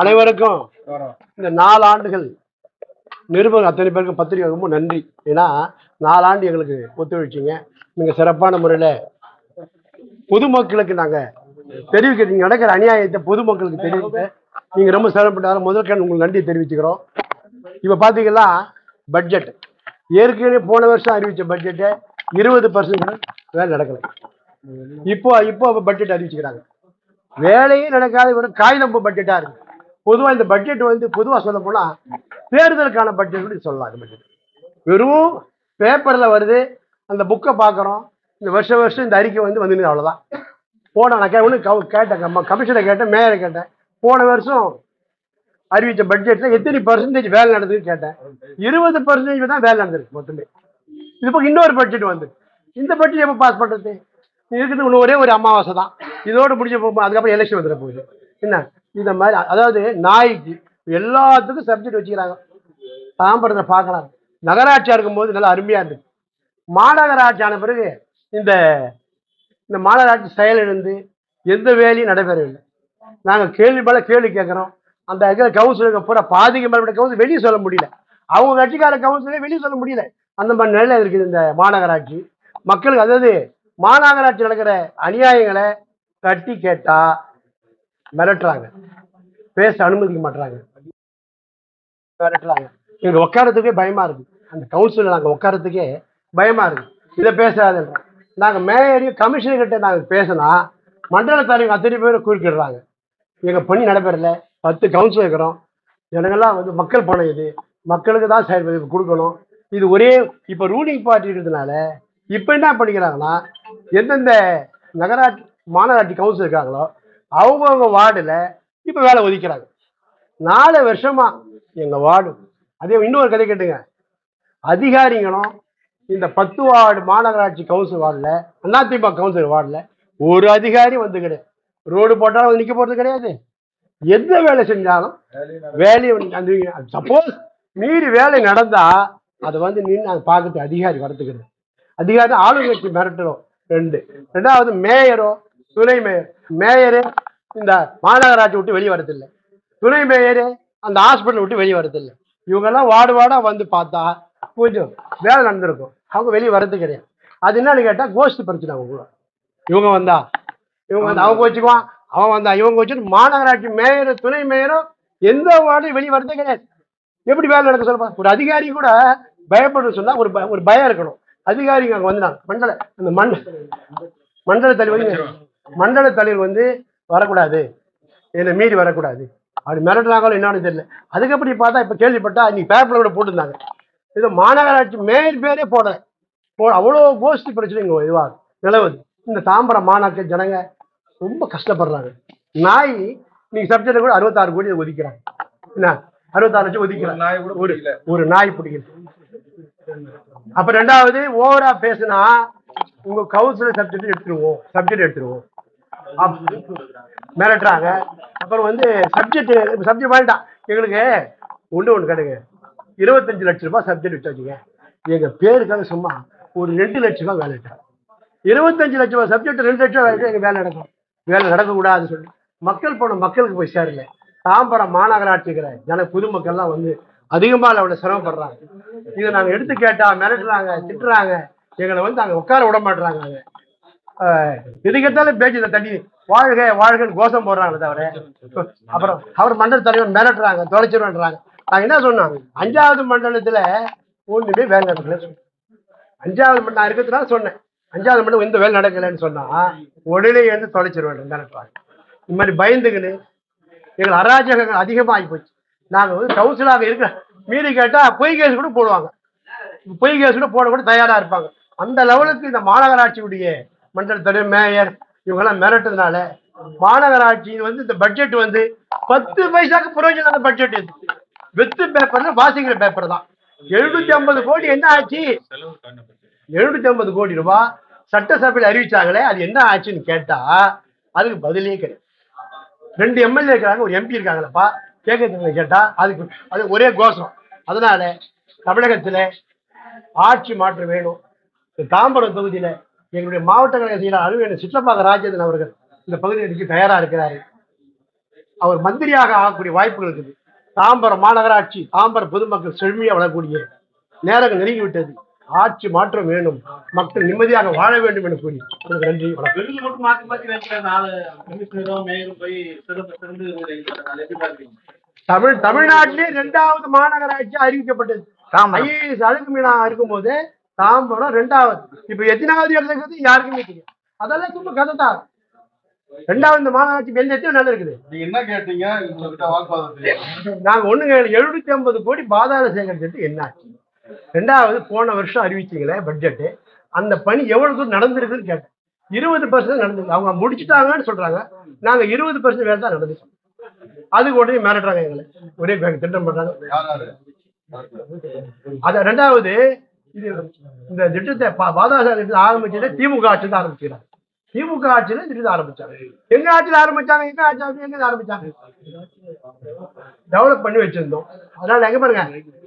அனைவருக்கும் இந்த நாலு ஆண்டுகள் நிருபர் அத்தனை பேருக்கும் பத்திரிகை ரொம்ப நன்றி. ஏன்னா நாலாண்டு எங்களுக்கு ஒத்துழைச்சிங்க. நீங்க சிறப்பான முறையில் பொதுமக்களுக்கு நாங்க தெரிவிக்க நீங்க நடக்கிற அநியாயத்தை பொதுமக்களுக்கு தெரிவிக்க நீங்க ரொம்ப சிரமப்பட்டாலும் முதற்கண் உங்களுக்கு நன்றி தெரிவிச்சுக்கிறோம். இப்ப பாத்தீங்கன்னா பட்ஜெட் ஏற்கனவே போன வருஷம் அறிவிச்ச பட்ஜெட்டை இருபது பர்சன்ட் வேலை நடக்கல. இப்போ இப்போ பட்ஜெட் அறிவிச்சுக்கிறாங்க. வேலையும் நடக்காத. வெறும் காகிதம்பு பட்ஜெட்டா இருக்கு. பொதுவா இந்த பட்ஜெட் வந்து பொதுவா சொல்ல போனா தேர்தலுக்கான பட்ஜெட் சொல்லலாம் இந்த பட்ஜெட் வெறும் பேப்பர்ல வருது. அந்த புக்கை பார்க்குறோம் இந்த வருஷம் வருஷம் இந்த அறிக்கை வந்து வந்து அவ்வளவுதான். போன நான் கே- ஒன்று கவு- கேட்டேன். கமிஷனை கேட்டேன். மேயரை கேட்டேன். போன வருஷம் அறிவித்த பட்ஜெட்டில் எத்தனை பர்சன்டேஜ் வேலை நடந்ததுன்னு கேட்டேன். இருபது பர்சன்டேஜ் தான் வேலை நடந்திருக்கு மொத்தமே. இது பக்கம் இன்னொரு பட்ஜெட் வந்து. இந்த பட்ஜெட் எப்போ பாஸ் பண்ணுறது இருக்குது இன்னும் ஒரே ஒரு அமாவாசை தான். இதோடு முடிஞ்ச போகும்போது அதுக்கப்புறம் எலெக்ஷன் வந்துட போகுது. என்ன? இந்த மாதிரி அதாவது நாய்க்கு எல்லாத்துக்கும் சப்ஜெக்ட் வச்சுக்கிறாங்க. தாம்பரத்தை பார்க்கலாம். நகராட்சியாக இருக்கும்போது நல்லா அருமையாக இருந்துச்சு. மாநகராட்சி ஆன பிறகு இந்த இந்த மாநகராட்சி செயலிழந்து எந்த வேலையும் நடைபெறவில்லை. நாங்கள் கேள்வி மேலே கேள்வி கேட்குறோம். அந்த இருக்கிற கவுன்சிலருக்கு பூரா பாதிக்கு மேற்பட்ட கவுன்சில் வெளியே சொல்ல முடியல. அவங்க கட்சிக்கார கவுன்சிலே வெளியே சொல்ல முடியல. அந்த மாதிரி நிலையில் இருக்குது இந்த மாநகராட்சி. மக்களுக்கு அதாவது மாநகராட்சி நடக்கிற அநியாயங்களை கட்டி கேட்டா மிரட்டுறாங்க. பேச அனுமதிக்க மாட்றாங்க. மிரட்டுறாங்க. எங்க உட்காரத்துக்கே பயமா இருக்கு. அந்த கவுன்சில் நாங்க உட்காரத்துக்கே பயமா இருக்கு. இதை பேசாதுன்றோம் நாங்க மேயரையும் கமிஷனர் கிட்ட நாங்க பேசினா மண்டல தலைவர் அத்தனை பேரும் குறுக்கிடுறாங்க. எங்க பணி நடைபெறல. பத்து கவுன்சில் இருக்கிறோம். எனங்கெல்லாம் வந்து மக்கள் பணம் இது. மக்களுக்கு தான் செயல் கொடுக்கணும். இது ஒரே இப்போ ரூலிங் பார்ட்டி இருக்கிறதுனால இப்போ என்ன பண்ணிக்கிறாங்கன்னா எந்தெந்த நகராட்சி மாநகராட்சி கவுன்சில் இருக்காங்களோ அவங்கவுங்க வார்டில் இப்போ வேலை ஒதுக்கிறாங்க. நாலு வருஷமா எங்கள் வார்டு அதே இன்னொரு கதை கேட்டுங்க. அதிகாரிங்களும் இந்த பத்து வார்டு மாநகராட்சி கவுன்சில் வார்டில் அதிமுக கவுன்சில் வார்டில் ஒரு அதிகாரி வந்து கிடையாது. ரோடு போட்டாலும் வந்து நிற்க போகிறது கிடையாது. எந்த வேலை செஞ்சாலும் வேலையை அந்த சப்போஸ் மீறி வேலை நடந்தால் அதை வந்து நின்று அதை பார்க்கறது அதிகாரி வரத்துக்கிறது அதிகாரி ஆளுங்கட்சி மிரட்டணும். ரெண்டு. ரெண்டாவது மேயரோ துணை மேயர். மேயரு இந்த மாநகராட்சி விட்டு வெளியே வரதில்லை. துணை மேயரு அந்த ஹாஸ்பிட்டல் விட்டு வெளியே வரதில்லை. இவங்கெல்லாம் வார்டு வார்டாக வந்து பார்த்தா கொஞ்சம் வேலை நடந்திருக்கும். அவங்க வெளியே வர்றது கிடையாது. அது என்னன்னு கேட்டால் கோஷ்டி பிரச்சனை அவங்க கூட. இவங்க வந்தா. இவங்க வந்து அவங்க வச்சுக்குவான் அவன் வந்தா. இவங்க வச்சுட்டு மாநகராட்சி மேயர் துணை மேயரும் எந்த வார்டும் வெளியே வரதே கிடையாது. எப்படி வேலை நடக்க சொல்லுப்பா? ஒரு அதிகாரி கூட பயப்படுறது சொன்னா ஒரு ஒரு பயம் இருக்கணும். அதிகாரிங்க அங்கே வந்தாங்க. மண்டல அந்த மண்ட மண்டல தலைவர் வந்து மண்டல தலைவர் வந்து வரக்கூடாது. என்னை மீறி வரக்கூடாது. அப்படி மிரட்டுறாங்களோ என்னன்னு தெரியல. அதுக்கப்புறம் பார்த்தா இப்ப கேள்விப்பட்டா இன்னைக்கு பேப்பர்ல கூட போட்டிருந்தாங்க. இது மாநகராட்சி மேயர் பேரே போடல. போ அவ்வளோ கோஷ்டி பிரச்சனை இங்க இதுவா. நிலவுது. இந்த தாம்பரம் மாநகர ஜனங்க ரொம்ப கஷ்டப்படுறாங்க. நாய் நீங்க சப்ஜெக்ட் கூட அறுபத்தாறு கோடி ஒதுக்கிறாங்க. என்ன? அறுபத்தாறு லட்சம் ஒதுக்கிறாங்க நாய் கூட ஒரு. ஒரு நாய் பிடிக்கல. அப்ப ரெண்டாவது ஓவரா பேசுனா உங்க கவுன்சிலர் சப்ஜெக்ட் எடுத்துருவோம். சப்ஜெக்ட் எடுத்துருவோம். மிரட்டுறாங்க. அப்புறம் வந்து சப்ஜெக்ட் சப்ஜெக்ட் வேண்டாம் எங்களுக்கு ஒன்று ஒன்று கிடைங்க இருபத்தஞ்சு லட்ச ரூபாய் சப்ஜெக்ட் வச்சாச்சுங்க. எங்கள் பேருக்காக சும்மா ஒரு ரெண்டு லட்ச ரூபாய் வேலை எடுத்தாங்க இருபத்தஞ்சு லட்ச ரூபாய் சப்ஜெக்ட் ரெண்டு லட்ச வேலை எங்கள் வேலை நடக்கும். வேலை நடக்கக்கூடாதுன்னு சொல்லி. மக்கள் போன மக்களுக்கு போய் சேரல. தாம்பரம் மாநகராட்சிக்கிற ஜன பொதுமக்கள்லாம் வந்து அதிகமாக அவளை சிரமப்படுறாங்க. இதை நாங்கள் எடுத்து கேட்டால் மிரட்டுறாங்க திட்டுறாங்க. எங்களை வந்து அங்கே உட்கார விட மாட்டுறாங்க. அங்க. பேச்சு தண்ணி. வாழ்க வாழ்கன்னு கோஷம் போடுறாங்க தவிர அப்புறம் அவர் மண்டல தலைவர் மிரட்டுறாங்க தொலைச்சிருவேன்றாங்க. நாங்க என்ன சொன்னோம்? அஞ்சாவது மண்டலத்துல ஒண்ணுமே வேலை நடக்கல அஞ்சாவது மண்டலம் நான் இருக்கிறதுனால சொன்னேன். அஞ்சாவது மண்டலம் எந்த வேலை நடக்கலைன்னு சொன்னா உடனே எழுந்து தொலைச்சிருவேன் மிரட்டுறாங்க. இந்த மாதிரி பயந்துக்கின்னு எங்கள் அராஜகங்கள் அதிகமாகி போச்சு. நாங்கள் வந்து கவுன்சிலாக இருக்கிற மீறி கேட்டால் பொய் கேஸ் கூட போடுவாங்க. பொய் கேஸ் கூட போட கூட தயாராக இருப்பாங்க. அந்த லெவலுக்கு இந்த மாநகராட்சியுடைய மண்டல தலைவர் மேயர் இவங்கெல்லாம் மிரட்டுறதுனால மாநகராட்சியின் வந்து இந்த பட்ஜெட் வந்து பத்து பைசாக்கு பிரயோஜனம் பட்ஜெட் இது. வெத்து பேப்பர்ல வாசிக்கிற பேப்பர் தான். எழுநூத்தி ஐம்பது கோடி என்ன ஆச்சு? எழுநூத்தி ஐம்பது கோடி ரூபாய் சட்டசபையில் அறிவிச்சாங்களே அது என்ன ஆச்சுன்னு கேட்டா அதுக்கு பதிலே கிடையாது. ரெண்டு எம்எல்ஏ இருக்கிறாங்க ஒரு எம்பி இருக்காங்களப்பா கேட்கறதுங்க கேட்டா அதுக்கு அது ஒரே கோஷம். அதனால தமிழகத்துல ஆட்சி மாற்றம் வேணும். தாம்பரம் தொகுதியில எங்களுடைய மாவட்ட கழக செயலர் அலுவலர் சிற்றப்பாக ராஜேந்திரன் அவர்கள் இந்த பகுதியில் இருக்க தயாரா இருக்கிறாரு. அவர் மந்திரியாக ஆகக்கூடிய வாய்ப்புகள் இருக்குது. தாம்பரம் மாநகராட்சி தாம்பரம் பொதுமக்கள் செழுமையாக வளரக்கூடிய நேரங்கள் நெருங்கி விட்டது ஆட்சி மாற்றம் வேணும். மக்கள் நிம்மதியாக வாழ வேண்டும் என்று கூறி உங்களுக்கு நன்றி வணக்கம். தமிழ் தமிழ்நாட்டிலே இரண்டாவது மாநகராட்சி அறிவிக்கப்பட்டது. ஐஏஎஸ் அழுக்கு மீனா இருக்கும்போது தாம்பரம் ரெண்டாவது. இப்ப எத்தனாவது இடத்துல இருக்குது யாருக்குமே தெரியும். அதெல்லாம் சும்மா கதை தான். ரெண்டாவது இந்த மாநகராட்சி இடத்துல நல்லா இருக்குது. நீங்க என்ன கேட்டீங்க? உங்ககிட்ட வாக்குவாதம் நாங்க ஒண்ணுங்க எழுநூத்தி ஐம்பது கோடி பாதாள சேகரிச்சுட்டு என்ன ரெண்டாவது போன வருஷம் அறிவிச்சீங்களே பட்ஜெட்டு அந்த பணி எவ்வளவு தூரம் நடந்திருக்குன்னு கேட்டேன். இருபது பர்சன்ட் நடந்தது அவங்க முடிச்சுட்டாங்கன்னு சொல்றாங்க. நாங்க இருபது பர்சன்ட் வேலை தான் நடந்துச்சு. அதுக்கு உடனே மிரட்டுறாங்க எங்களை. ஒரே திட்டம் பண்றாங்க அது ரெண்டாவது இந்த திட்டத்தை பா- பாதாள திட்டத்தை ஆரம்பிச்சது திமுக ஆட்சியில் ஆரம்பிச்சாங்க திமுக ஆட்சியில திட்டத்தை ஆரம்பிச்சாங்க. எங்க ஆட்சியில் ஆரம்பிச்சாங்க எங்க ஆட்சி எங்க ஆரம்பிச்சாங்க? டெவலப் பண்ணி வச்சிருந்தோம். அதனால எங்க பாருங்க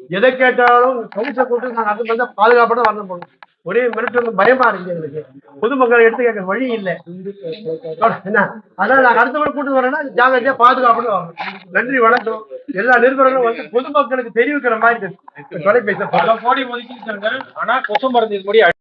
எதை கேட்டாலும் கவுன்சில் கூப்பிட்டு நாங்க அது வந்து பாதுகாப்போட வரணும் போகணும் ஒரே மிரட்டு பயமா இருக்கு எங்களுக்கு. பொதுமக்களை எடுத்து கேட்க வழி இல்லை. என்ன? அதனால நாங்க அடுத்த முறை கூட்டு வரேன்னா ஜாகிரதையா பாதுகாப்போட வரணும். நன்றி வணக்கம். எல்லா நிருபர்களும் வந்து பொதுமக்களுக்கு தெரிவிக்கிற மாதிரி தொலைபேசி பல கோடி ஒதுக்கிட்டாங்க ஆனா கொசு மருந்து இது